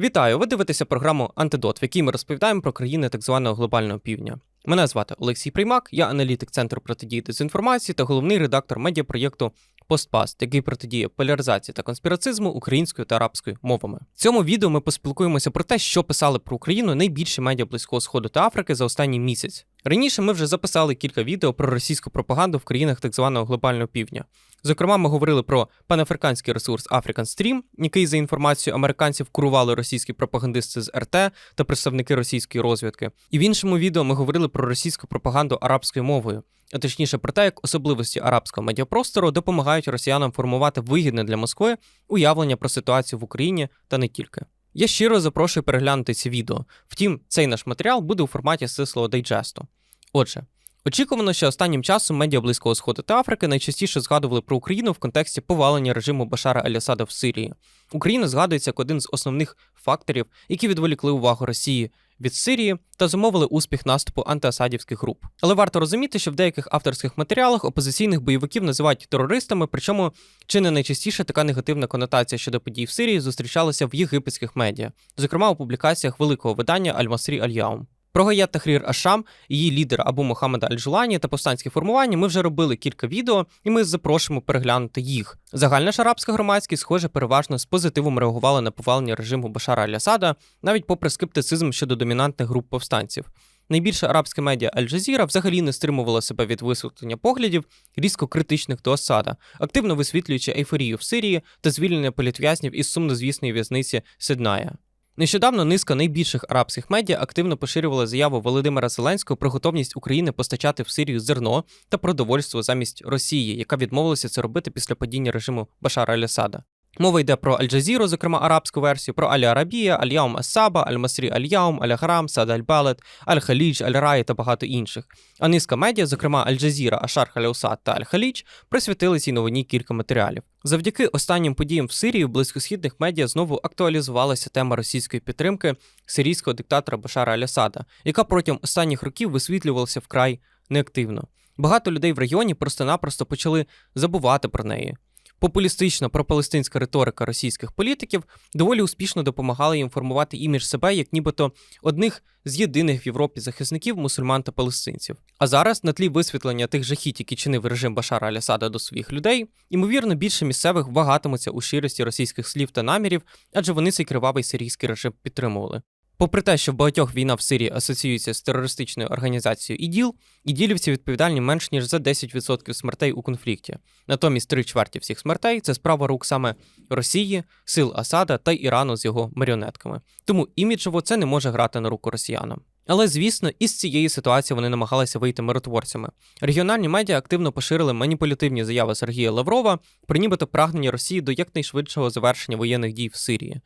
Вітаю! Ви дивитеся програму Антидот, в якій ми розповідаємо про країни так званого глобального півдня. Мене звати Олексій Приймак, я аналітик Центру протидії дезінформації та головний редактор медіапроєкту Постпаст, який протидіє поляризації та конспірацизму українською та арабською мовами. В цьому відео ми поспілкуємося про те, що писали про Україну найбільші медіа Близького Сходу та Африки за останній місяць. Раніше ми вже записали кілька відео про російську пропаганду в країнах так званого глобального півдня. Зокрема, ми говорили про панафриканський ресурс African Stream, який, за інформацією американців, курували російські пропагандисти з РТ та представники російської розвідки. І в іншому відео ми говорили про російську пропаганду арабською мовою, а точніше про те, як особливості арабського медіапростору допомагають росіянам формувати вигідне для Москви уявлення про ситуацію в Україні та не тільки. Я щиро запрошую переглянути ці відео. Втім, цей наш матеріал буде у форматі стислого дайджесту. Отже, Очікувано, що останнім часом медіа Близького Сходу та Африки найчастіше згадували про Україну в контексті повалення режиму Башара Аль-Асада в Сирії. Україна згадується як один з основних факторів, які відволікли увагу Росії від Сирії та зумовили успіх наступу антиасадівських груп. Але варто розуміти, що в деяких авторських матеріалах опозиційних бойовиків називають терористами, причому чи не найчастіше така негативна конотація щодо подій в Сирії зустрічалася в єгипетських медіа, зокрема у публікаціях великого видання Аль-Масрі Аль-Яум. Про Гаят Тахрір Ашам, її лідера Абу Мохаммеда Аль-Джулані та повстанські формування ми вже робили кілька відео, і ми запрошуємо переглянути їх. Загальна ж арабська громадськість, схоже, переважно з позитивом реагувала на повалення режиму Башара Аль-Асада, навіть попри скептицизм щодо домінантних груп повстанців. Найбільше арабське медіа Аль-Джазіра взагалі не стримувало себе від висвітлення поглядів, різко критичних до Асада, активно висвітлюючи ейфорію в Сирії та звільнення політв'язнів із сумнозвісної в'язниці Сидная. Нещодавно низка найбільших арабських медіа активно поширювала заяву Володимира Зеленського про готовність України постачати в Сирію зерно та продовольство замість Росії, яка відмовилася це робити після падіння режиму Башара Аль-Асада. Мова йде про Аль-Джазіру, зокрема арабську версію, про Аль-Арабія, Аль-Яум Ас-Саба, Аль-Масрі Аль-Яум, Аль-Грам, Сад Аль-Балет, Аль-Халідж, Аль-Раї та багато інших. А низка медіа, зокрема Аль-Джазіра, Ашар Халяусад та Аль-Халідж, присвятили цій новині кілька матеріалів. Завдяки останнім подіям в Сирії в близькосхідних медіа знову актуалізувалася тема російської підтримки сирійського диктатора Башара Аль-Асада, яка протягом останніх років висвітлювалася вкрай неактивно. Багато людей в регіоні просто-напросто почали забувати про неї. Популістична пропалестинська риторика російських політиків доволі успішно допомагала їм формувати імідж себе як нібито одних з єдиних в Європі захисників мусульман та палестинців. А зараз, на тлі висвітлення тих жахіть, які чинив режим Башара Алясада до своїх людей, ймовірно, більше місцевих вагатимуться у щирості російських слів та намірів, адже вони цей кривавий сирійський режим підтримували. Попри те, що в багатьох війна в Сирії асоціюється з терористичною організацією ІДІЛ, іділівці відповідальні менш ніж за 10% смертей у конфлікті. Натомість три чверті всіх смертей це справа рук саме Росії, сил Асада та Ірану з його маріонетками. Тому іміджево це не може грати на руку росіянам. Але звісно, із цієї ситуації вони намагалися вийти миротворцями. Регіональні медіа активно поширили маніпулятивні заяви Сергія Лаврова про нібито прагнення Росії до якнайшвидшого завершення воєнних дій в Сирії.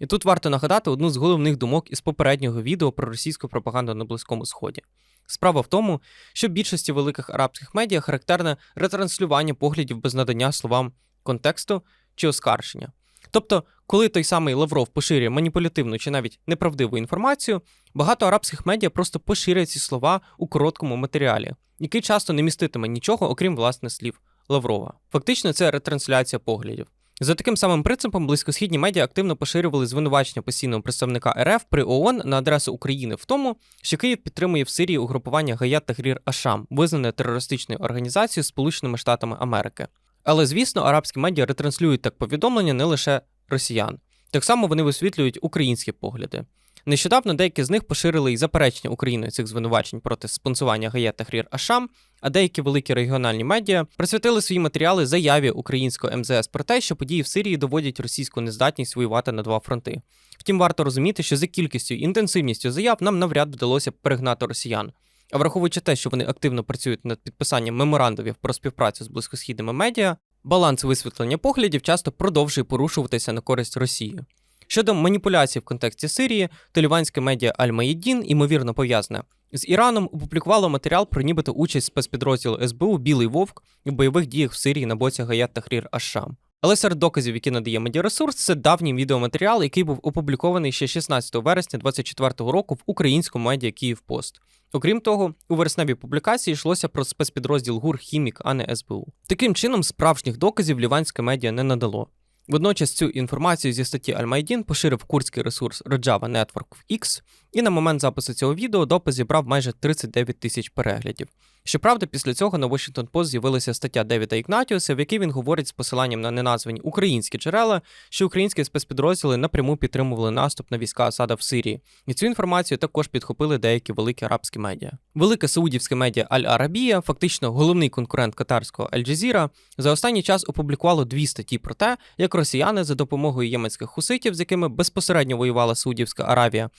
І тут варто нагадати одну з головних думок із попереднього відео про російську пропаганду на Близькому Сході. Справа в тому, що в більшості великих арабських медіа характерне ретранслювання поглядів без надання словам контексту чи оскарження. Тобто, коли той самий Лавров поширює маніпулятивну чи навіть неправдиву інформацію, багато арабських медіа просто поширюють ці слова у короткому матеріалі, який часто не міститиме нічого, окрім власне слів Лаврова. Фактично, це ретрансляція поглядів. За таким самим принципом, близькосхідні медіа активно поширювали звинувачення постійного представника РФ при ООН на адресу України в тому, що Київ підтримує в Сирії угрупування Гаят Тахрір Ашам, визнане терористичною організацією Сполученими Штатами Америки. Але звісно, арабські медіа ретранслюють так повідомлення не лише росіян. Так само вони висвітлюють українські погляди. Нещодавно деякі з них поширили і заперечення Україною цих звинувачень проти спонсування Гаєт Тахрір Ашам, а деякі великі регіональні медіа присвятили свої матеріали заяві українського МЗС про те, що події в Сирії доводять російську нездатність воювати на два фронти. Втім, варто розуміти, що за кількістю і інтенсивністю заяв нам навряд вдалося перегнати росіян. А враховуючи те, що вони активно працюють над підписанням меморандумів про співпрацю з близькосхідними медіа, баланс висвітлення поглядів часто продовжує порушуватися на користь Росії. Щодо маніпуляцій в контексті Сирії, то ліванське медіа Аль-Маєдін, ймовірно пов'язане з Іраном, опублікувало матеріал про нібито участь спецпідрозділу СБУ Білий Вовк в бойових діях в Сирії на боці Гаят Тахрір Ашам. Але серед доказів, які надає медіаресурс, це давній відеоматеріал, який був опублікований ще 16 вересня 2024 року в українському медіа Київпост. Окрім того, у вересневій публікації йшлося про спецпідрозділ ГУР Хімік, а не СБУ. Таким чином, справжніх доказів ліванське медіа не надало. Водночас цю інформацію зі статті Al-Maidin поширив курдський ресурс Rojava Network в X, і на момент запису цього відео допис зібрав майже 39 тисяч переглядів. Щоправда, після цього на Washington Post з'явилася стаття Девіда Ігнатіуса, в якій він говорить з посиланням на неназвані українські джерела, що українські спецпідрозділи напряму підтримували наступ на війська Асада в Сирії. І цю інформацію також підхопили деякі великі арабські медіа. Велике саудівське медіа Аль-Арабія, фактично головний конкурент катарського Аль-Джазіра, за останній час опублікувало дві статті про те, як росіяни за допомогою єменських хуситів, з якими безпосередньо воювала Саудівська Аравія,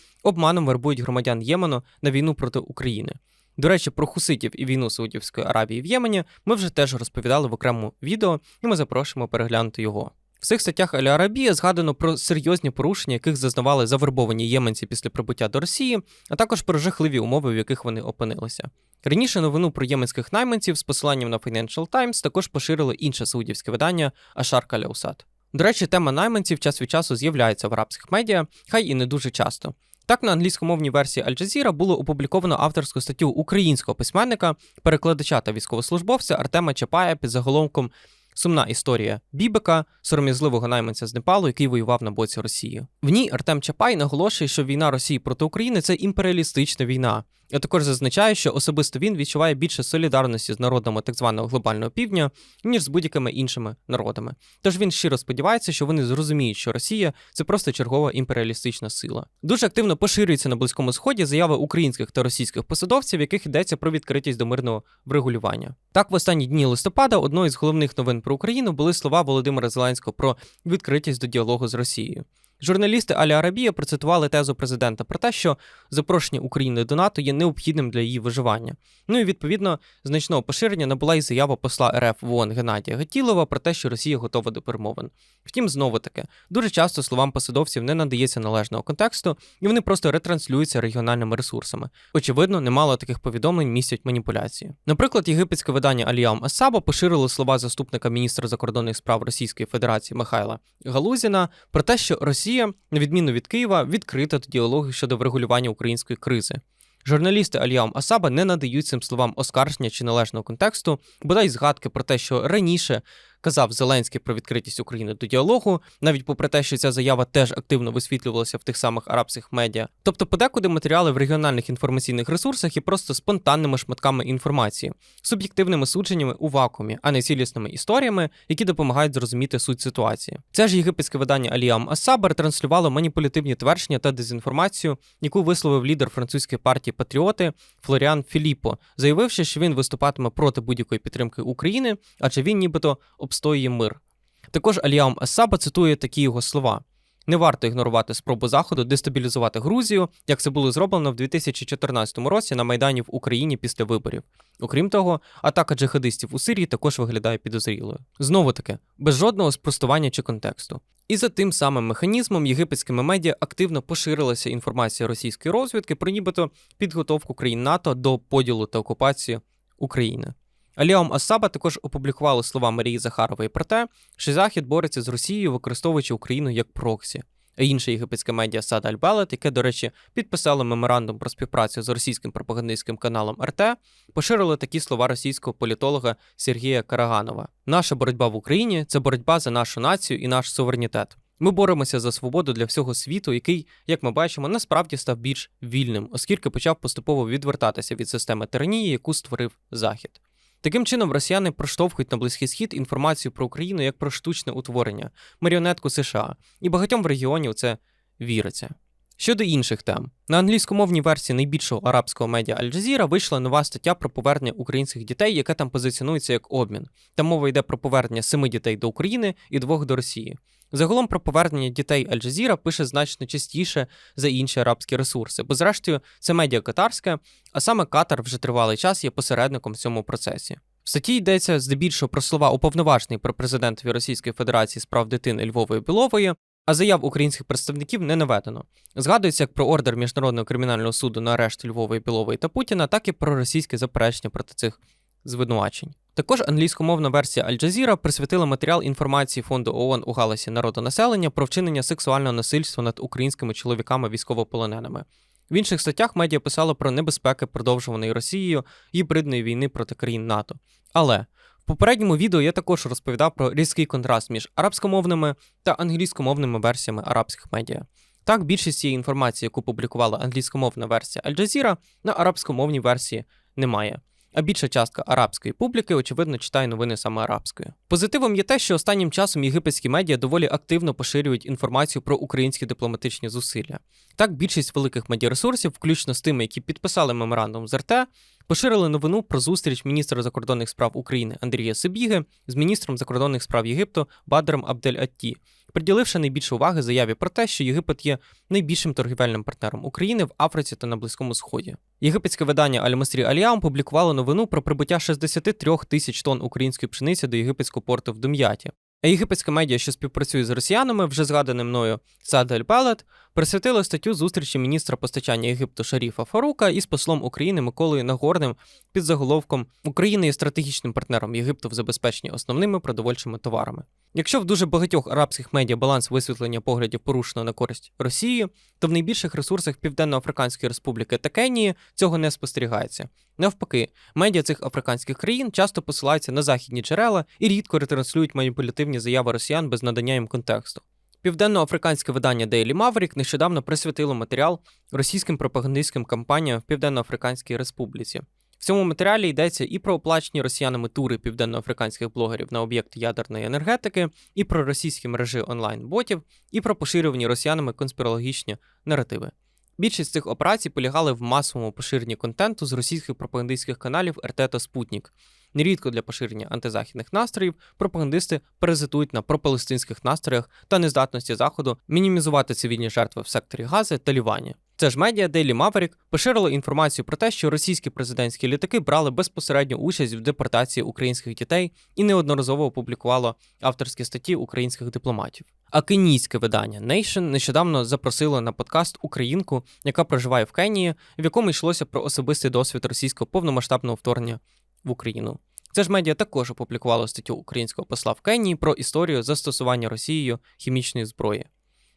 обманом вербують громадян Ємену на війну проти України. До речі, про хуситів і війну Саудівської Аравії в Ємені ми вже теж розповідали в окремому відео, і ми запрошуємо переглянути його. В цих статтях Аля Арабія згадано про серйозні порушення, яких зазнавали завербовані єменці після прибуття до Росії, а також про жахливі умови, в яких вони опинилися. Раніше новину про єменських найманців з посиланням на Financial Times також поширило інше саудівське видання Ашар Каляусат. До речі, тема найманців час від часу з'являється в арабських медіа, хай і не дуже часто. Так, на англійськомовній версії Аль Джазіра було опубліковано авторську статтю українського письменника, перекладача та військовослужбовця Артема Чапая під заголовком Сумна історія Бібека, сором'язливого найманця з Непалу, який воював на боці Росії. В ній Артем Чапай наголошує, що війна Росії проти України це імперіалістична війна. А також зазначає, що особисто він відчуває більше солідарності з народами так званого глобального півдня, ніж з будь-якими іншими народами. Тож він щиро сподівається, що вони зрозуміють, що Росія це просто чергова імперіалістична сила. Дуже активно поширюється на близькому сході заяви українських та російських посадовців, в яких йдеться про відкритість до мирного врегулювання. Так, в останні дні листопада одною з головних новин про Україну були слова Володимира Зеленського про відкритість до діалогу з Росією. Журналісти Алі Арабія процитували тезу президента про те, що запрошення України до НАТО є необхідним для її виживання. Ну і відповідно значного поширення набула і заява посла РФ в ООН Геннадія Гатілова про те, що Росія готова до перемовин. Втім, знову таки, дуже часто словам посадовців не надається належного контексту, і вони просто ретранслюються регіональними ресурсами. Очевидно, немало таких повідомлень містять маніпуляції. Наприклад, єгипетське видання Аліам Асаба поширило слова заступника міністра закордонних справ Російської Федерації Михайла Галузіна про те, що Росія. Росія, на відміну від Києва, відкрита до діалогу щодо врегулювання української кризи. Журналісти Аліам Асаба не надають цим словам оскарження чи належного контексту, бодай згадки про те, що раніше казав Зеленський про відкритість України до діалогу, навіть попри те, що ця заява теж активно висвітлювалася в тих самих арабських медіа. Тобто, подекуди матеріали в регіональних інформаційних ресурсах є просто спонтанними шматками інформації, суб'єктивними судженнями у вакуумі, а не цілісними історіями, які допомагають зрозуміти суть ситуації. Це ж єгипетське видання Аліам Асаба транслювало маніпулятивні твердження та дезінформацію, яку висловив лідер французької партії Патріоти Флоріан Філіппо, заявивши, що він виступатиме проти будь-якої підтримки України, адже він нібито обстоює мир. Також Аліам Асаба цитує такі його слова: не варто ігнорувати спробу Заходу дестабілізувати Грузію, як це було зроблено в 2014 році на Майдані в Україні після виборів. Окрім того, атака джихадистів у Сирії також виглядає підозрілою. Знову таки, без жодного спростування чи контексту. І за тим самим механізмом єгипетськими медіа активно поширилася інформація російської розвідки про нібито підготовку країн НАТО до поділу та окупації України. Аліам Асаба також опублікували слова Марії Захарової про те, що Захід бореться з Росією, використовуючи Україну як проксі. А інше єгипетське медіа Сад Аль-Белет, яке, до речі, підписало меморандум про співпрацю з російським пропагандистським каналом РТ, поширило такі слова російського політолога Сергія Караганова: Наша боротьба в Україні це боротьба за нашу націю і наш суверенітет. Ми боремося за свободу для всього світу, який, як ми бачимо, насправді став більш вільним, оскільки почав поступово відвертатися від системи тиранії, яку створив Захід. Таким чином, росіяни проштовхують на близький схід інформацію про Україну як про штучне утворення, маріонетку США, і багатьом в регіоні у це віриться. Щодо інших тем, на англійськомовній версії найбільшого арабського медіа Аль-Джазіра вийшла нова стаття про повернення українських дітей, яка там позиціонується як обмін. Там мова йде про повернення семи дітей до України і двох до Росії. Загалом про повернення дітей Аль-Джазіра пише значно частіше за інші арабські ресурси, бо, зрештою, це медіа катарське, а саме Катар вже тривалий час є посередником в цьому процесі. В статті йдеться здебільшого про слова уповноважений про президентові Російської Федерації справ дитини Львової Білової, а заяв українських представників не наведено. Згадується як про ордер Міжнародного кримінального суду на арешт Львової Білової та Путіна, так і про російське заперечення проти цих звинувачень. Також англійськомовна версія Аль-Джазіра присвятила матеріал інформації фонду ООН у галасі народонаселення про вчинення сексуального насильства над українськими чоловіками військовополоненими. В інших статтях медіа писало про небезпеки продовжуваної Росією гібридної війни проти країн НАТО. Але в попередньому відео я також розповідав про різкий контраст між арабськомовними та англійськомовними версіями арабських медіа. Так, більшість цієї інформації, яку публікувала англійськомовна версія Jazeera, на арабськомовній версії немає. А більша частка арабської публіки, очевидно, читає новини саме арабською. Позитивом є те, що останнім часом єгипетські медіа доволі активно поширюють інформацію про українські дипломатичні зусилля. Так, більшість великих медіаресурсів, включно з тими, які підписали меморандум з РТ, поширили новину про зустріч міністра закордонних справ України Андрія Сибіги з міністром закордонних справ Єгипту Бадром Абдель-Атті, приділивши найбільше уваги заяві про те, що Єгипет є найбільшим торгівельним партнером України в Африці та на Близькому Сході. Єгипетське видання Аль-Масрі Аліам публікувало новину про прибуття 63 тисяч тонн української пшениці до єгипетського порту в Дум'яті. А єгипетська медіа, що співпрацює з росіянами, вже згаданим мною Сад Ель Пелет, присвятила статтю зустрічі міністра постачання Єгипту Шаріфа Фарука із послом України Миколою Нагорним під заголовком Україна є стратегічним партнером Єгипту в забезпеченні основними продовольчими товарами. Якщо в дуже багатьох арабських медіа баланс висвітлення поглядів порушено на користь Росії, то в найбільших ресурсах Південно-Африканської Республіки та Кенії цього не спостерігається. Навпаки, медіа цих африканських країн часто посилаються на західні джерела і рідко ретранслюють маніпулятивні заяви росіян без надання їм контексту. Південно-африканське видання Daily Maverick нещодавно присвятило матеріал російським пропагандистським кампаніям в Південно-Африканській Республіці. В цьому матеріалі йдеться і про оплачені росіянами тури південноафриканських блогерів на об'єкти ядерної енергетики, і про російські мережі онлайн-ботів, і про поширювані росіянами конспірологічні наративи. Більшість цих операцій полягали в масовому поширенні контенту з російських пропагандистських каналів РТ та Спутник. Нерідко для поширення антизахідних настроїв пропагандисти паразитують на пропалестинських настроях та нездатності Заходу мінімізувати цивільні жертви в секторі Гази та Лівані. Це ж медіа Daily Maverick поширило інформацію про те, що російські президентські літаки брали безпосередню участь в депортації українських дітей і неодноразово опублікувало авторські статті українських дипломатів. А кенійське видання Nation нещодавно запросило на подкаст українку, яка проживає в Кенії, в якому йшлося про особистий досвід російського повномасштабного вторгнення в Україну. Це ж медіа також опублікувало статтю українського посла в Кенії про історію застосування Росією хімічної зброї.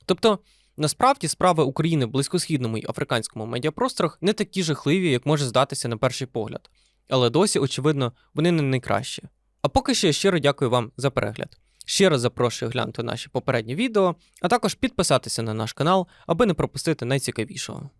Тобто, насправді справи України в близькосхідному і африканському медіапросторах не такі жахливі, як може здатися на перший погляд, але досі, очевидно, вони не найкращі. А поки що я щиро дякую вам за перегляд. Ще раз запрошую глянути наші попередні відео, а також підписатися на наш канал, аби не пропустити найцікавішого.